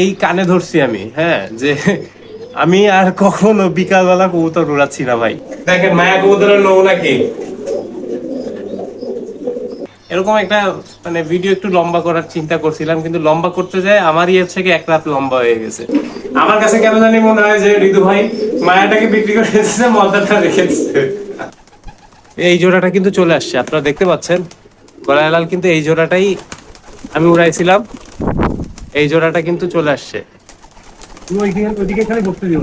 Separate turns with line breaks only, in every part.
এই কানে ধরছি আমি হ্যাঁ যে আমি আর কখনো বিকালবেলা কবুতর উড়াচ্ছি না ভাই। দেখেন, মায়া কবুতরের নমুনা কি এরকম একটা মানে ভিডিও একটু লম্বা করার চিন্তা করছিলাম, কিন্তু লম্বা করতে যায় আমারই হচ্ছে কি এক রাত লম্বা হয়ে গেছে। আমার কাছে কেন জানি মনে হয় যে ঋতু ভাই মায়াটাকে বিক্রি করে দিচ্ছে মলদাটা রেখে দিচ্ছে এই জোড়াটা কিন্তু চলে আসছে, আপনারা দেখতে পাচ্ছেন। গলায়লাল কিন্তু এই জোড়াটাই আমি উড়াইছিলাম। এই জোড়াটা কিন্তু চলে আসছে। ওইদিকে খালি বসতে দিও।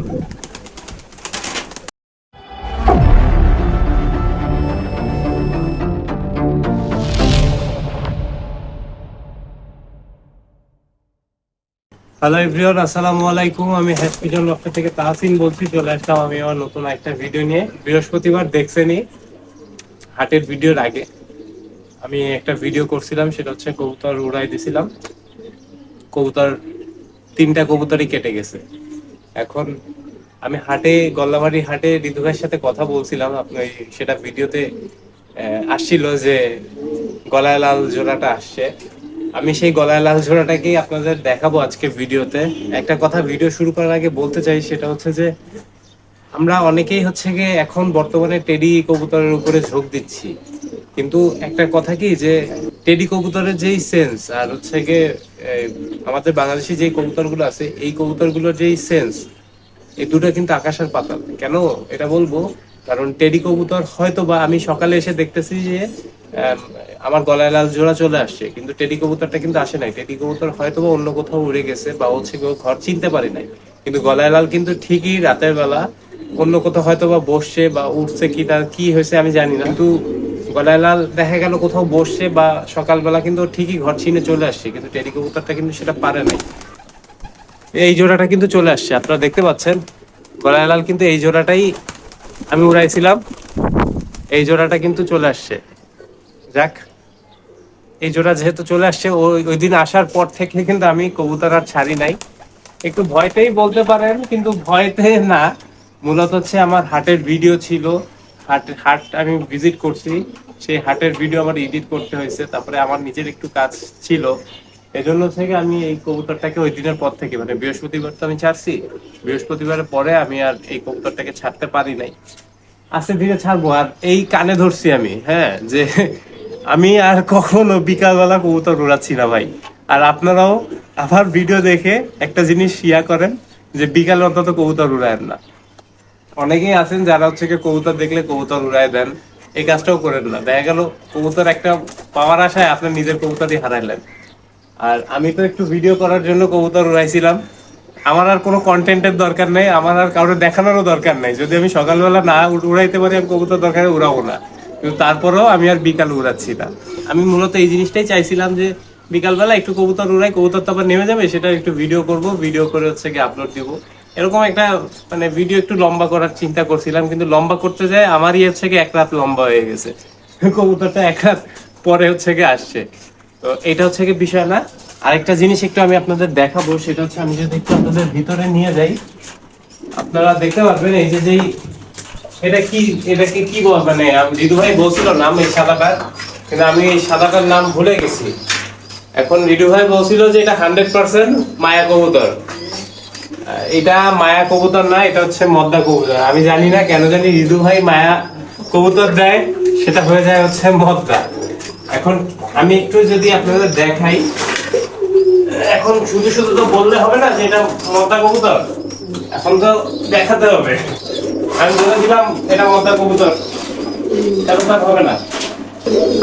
হ্যালো এভরিওয়ান আসসালামু আলাইকুম। আমি হসপিটাল লক্ষ্য থেকে তাহসিন বলছি চলে আসলাম আমি আমার নতুন একটা ভিডিও নিয়ে। বৃহস্পতিবার দেখছেনই হাটের ভিডিওর আগে। আমি একটা ভিডিও করছিলাম সেটা হচ্ছে কবুতর উড়াই দিছিলাম। কবুতর, তিনটা কবুতরই কেটে গেছে। এখন আমি হাটে গল্লাবাড়ি হাটে ঋতু সাথে কথা বলছিলাম, আপনি সেটা ভিডিওতে আসছিল যে গলায় লাল জোড়াটা আসছে। আমি সেই গলায় লাল জোড়াটাকেই আপনাদের দেখাবো আজকে ভিডিওতে। একটা কথা ভিডিও শুরু করার আগে বলতে চাই, সেটা হচ্ছে যে আমরা অনেকেই হচ্ছে গিয়ে এখন বর্তমানে টেডি কবুতরের উপরে ঝোঁক দিচ্ছি। কিন্তু একটা কথা কি যে টেডি কবুতরের যেই সেন্স আর হচ্ছে গিয়ে আমাদের বাংলাদেশি যে কবুতরগুলো আছে এই কবুতরগুলোর যেই সেন্স এই দুটো কিন্তু আকাশের পাতাল। কেন? এটা বলব কারণ টেডি কবুতর হয়তো বা আমি সকালে এসে দেখতেছি যে আম, আমার গলায় লাল জোড়া চলে আসছে কিন্তু টেডি কবুতরটা কিন্তু আসে নাই। টেডি কবুতর হয়তো বা অন্য কোথাও উড়ে গেছে বা হচ্ছে কেউ ঘর চিনতে পারি নাই। কিন্তু গলায় লাল কিন্তু ঠিকই রাতের বেলা অন্য কোথাও হয়তো বা বসছে বা উঠছে কি তার কি হয়েছে আমি জানি না। কিন্তু গলায় লাল দেখা গেল কোথাও বসছে বা সকালবেলা কিন্তু ঠিকই ঘর চিনে চলে আসছে, কিন্তু টেডি কবুতরটা কিন্তু সেটা পারে নাই। এই জোড়াটা কিন্তু চলে আসছে, আপনারা দেখতে পাচ্ছেন। গলায়লাল কিন্তু এই জোড়াটাই আমি উড়াইছিলাম। এই জোড়াটা কিন্তু চলে আসছে। যাক, এই জোড়া যেহেতু চলে আসছে ওই ওই দিন আসার পর থেকে কিন্তু আমি কবুতর আর ছাড়ি নাই। একটু ভয়তেই বলতে পারেন, কিন্তু ভয়তে না। মূলত হচ্ছে আমার হাটের ভিডিও ছিল। হাট হাট আমি ভিজিট করছি। সেই হাটের ভিডিও আমার এডিট করতে হয়েছে, তারপরে আমার নিজের একটু কাজ ছিল। এজন্য থেকে আমি এই কবুতরটাকে ওই দিনের পর থেকে মানে বৃহস্পতিবার তো আমি ছাড়ছি, বৃহস্পতিবারের পরে আমি আর এই কবুতরটাকে ছাড়তে পারি নাই। আস্তে ধীরে ছাড়বো, আর এই কানে ধরছি আমি হ্যাঁ যে আমি আর কখনো বিকালবেলা কবুতর উড়াচ্ছি না ভাই। আর আপনারাও আমার ভিডিও দেখে একটা জিনিস শিয়া করেন, যে বিকালে অন্তত কবুতর উড়ায়েন না। অনেকেই আছেন যারা হচ্ছে কবুতর দেখলে কবুতর উড়ায় দেন। এই কাজটাও করেন না দেখা গেল কবুতর একটা পাওয়ার আশায় আপনার নিজের কবুতরই হারাইলেন আর আমি তো একটু ভিডিও করার জন্য কবুতর উড়াইছিলাম। আমার আর কোনো কন্টেন্টের দরকার নেই, আমার আর কারোর দেখানোরও দরকার নেই। যদি আমি সকালবেলা না উড়াইতে পারি, আমি কবুতর দরকারে উড়াবো না। কিন্তু তারপরেও আমি আর বিকাল উড়াচ্ছি না। আমি মূলত এই জিনিসটাই চাইছিলাম যে বিকালবেলা একটু কবুতর উড়াই, কবুতর তো আবার নেমে যাবে, সেটা একটু ভিডিও করব। ভিডিও করে হচ্ছে কি আপলোড দিব। এরকম একটা মানে ভিডিও একটু লম্বা করার চিন্তা করছিলাম, কিন্তু লম্বা করতে যায় আমারই হচ্ছে কি এক রাত লম্বা হয়ে গেছে। কবুতরটা এক রাত পরে হচ্ছে কি আসছে। তো এটা হচ্ছে কি বিষয় না। আরেকটা জিনিস একটু আমি আপনাদের দেখাবো, সেটা হচ্ছে আমি যদি একটু আপনাদের ভিতরে নিয়ে যাই, আপনারা দেখতে পারবেন এই যে যেই, এটা কি, এটাকে কি বল মানে দিদু ভাই বলছিল নাম এই সাদাটার, কিন্তু আমি এই সাদাটার নাম ভুলে গেছি। এখন রিডু ভাই বলছিল যে এটা হান্ড্রেড পার্সেন্ট মায়া কবুতর। এটা মায়া কবুতর না, এটা হচ্ছে মদ্দা কবুতর। আমি জানি না কেন জানি রিদু ভাই মায়া কবুতর দেয়, সেটা হয়ে যায় হচ্ছে মদ্দা। এখন আমি একটু যদি আপনাদের দেখাই, এখন শুধু শুধু তো বললে হবে না যে এটা মদ্দা কবুতর। এখন তো দেখাতে হবে। আমি বলে দিলাম, এটা মদ্দা কবুতর। এখন তো হবে না।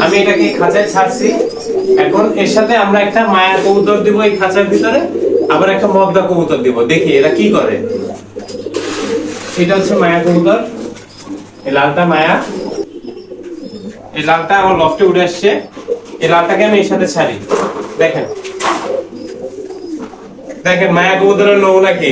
আমি এটাকে খাঁচায় ছাড়ছি। এখন এর সাথে আমরা একটা মায়া কবুতর দিব এই খাঁচার ভিতরে। আবার একটা মগদা কবুতর দিব, দেখি এরা কি করে। এটা হচ্ছে মায়া কবুতর। এই লালটা মায়া। এই লালটা আমার লফটে উঠে আসছে। এই লালটাকে আমি এর সাথে ছাড়ি। দেখেন। দেখেন, মায়া কবুতরের নমুনা কি?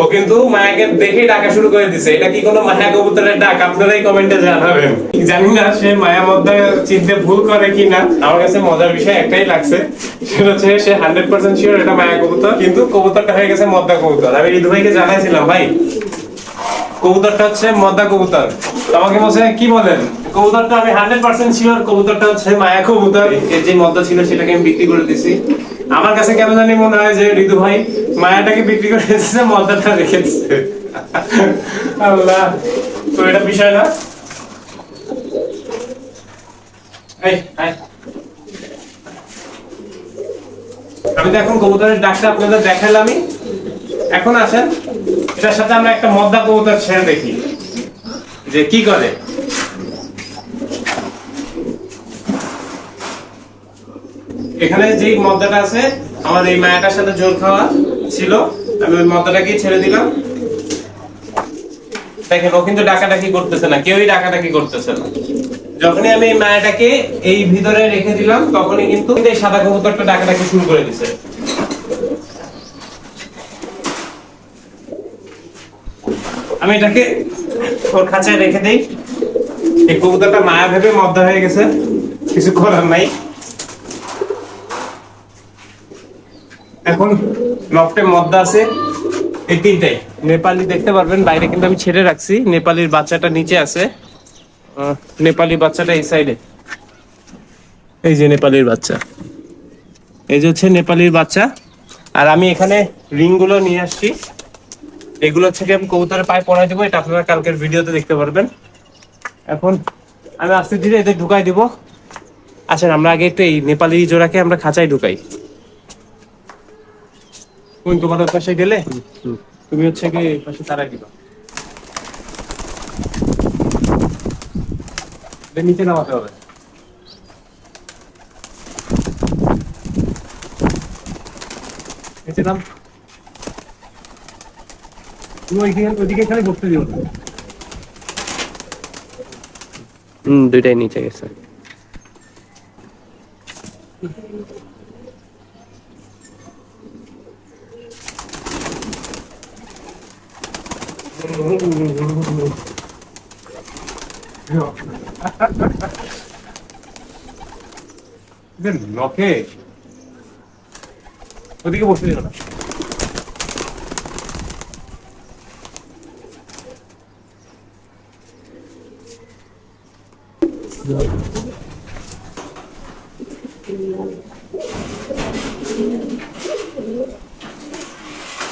ও কিন্তু মায়াকে দেখে ডাকা শুরু করে দিছে। এটা কি কোনো মায়া কবুতরের ডাক? আপনারাই কমেন্টে জানাবেন। জানি না সে মায়া মধ্যে চিনতে ভুল করে কি না আমার কাছে মজার বিষয় একটাই লাগছে। সেটা হচ্ছে সে হান্ড্রেড পার্সেন্ট শিওর এটা মায়া কবুতর, কিন্তু কবুতরটা হয়ে গেছে মদ্দা কবুতর। আমি ঋতু ভাইকে জানাইছিলাম, ভাই, কবুতরটা হচ্ছে মদ্দা কবুতর। আমাকে বলছে, কি বলেন? কবুতরটা আমি হান্ড্রেড পার্সেন্ট শিওর কবুতরটা হচ্ছে মায়া কবুতর। এর যে মদ্দা ছিল, সেটাকে আমি বিক্রি করে দিছি। আমার কাছে কেন জানি মনে হয় যে ঋতু ভাই মায়াটাকে বিক্রি করে দিচ্ছে মদ্দাটা রেখে দিচ্ছে আল্লাহ, তো এটা বিষয় না। আমি তো এখন কবুতরের ডাকটা আপনাদের দেখালামই। এখন আসেন, এটার সাথে আমরা একটা মদ্দা কবুতর ছেড়ে দেখি, যে কি করে। এখানে যে মদ্দাটা আছে, আমার এই মায়াটার সাথে জোর খাওয়া ছিল। আমি ওই মদ্দাটাকেই ছেড়ে দিলাম। দেখেন, ও কিন্তু ডাকাডাকি করতেছে না, কেউই ডাকাডাকি করতেছে না। যখনই আমি মায়াটাকে এই ভিতরে রেখে দিলাম, তখনই কিন্তু এই সাদা কবুতরটা ডাকাডাকি শুরু করে দিছে। আমি এটাকে ওর খাঁচায় রেখে দিই। এই কবুতরটা মায়া ভেবে মদ্দা হয়ে গেছে, কিছু করার নাই। এখন লফটে মদ্দা আছে, এই তিনটাই। নেপালি দেখতে পারবেন, বাইরে কিন্তু আমি ছেড়ে রাখছি। নেপালির বাচ্চাটা নিচে আছে। নেপালি বাচ্চাটা এই সাইডে এই যে নেপালির বাচ্চা। এই যে হচ্ছে নেপালির বাচ্চা। আর আমি এখানে রিংগুলো নিয়ে আসছি। এগুলো থেকে আমি কবুতরের পায়ে পড়াই দেবো, এটা আপনারা কালকের ভিডিওতে দেখতে পারবেন। এখন আমি আস্তে ধীরে এদের ঢুকাই দিব। আসেন, আমরা আগে একটু এই নেপালি জোড়াকে আমরা খাঁচায় ঢুকাই। কোন তোমার পাশে গেলে তুমি হচ্ছে কি পাশে তারাই দিবা। নিচে নামাতে হবে। নিচে নাম। তুমি ওইদিকে ওইদিকে খালি বসতে দিও
হুম, দুইটাই নিচে গেছে।
লকে ওদিকে বসতে দিও না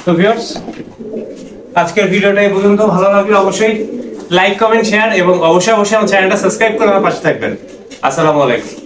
তো ভিউয়ার্স আজকের ভিডিওটা এই পর্যন্ত। ভালো লাগলে অবশ্যই লাইক কমেন্ট শেয়ার এবং অবশ্যই অবশ্যই আমার চ্যানেলটা সাবস্ক্রাইব করে আমার পাশে থাকবেন। আসসালামু আলাইকুম।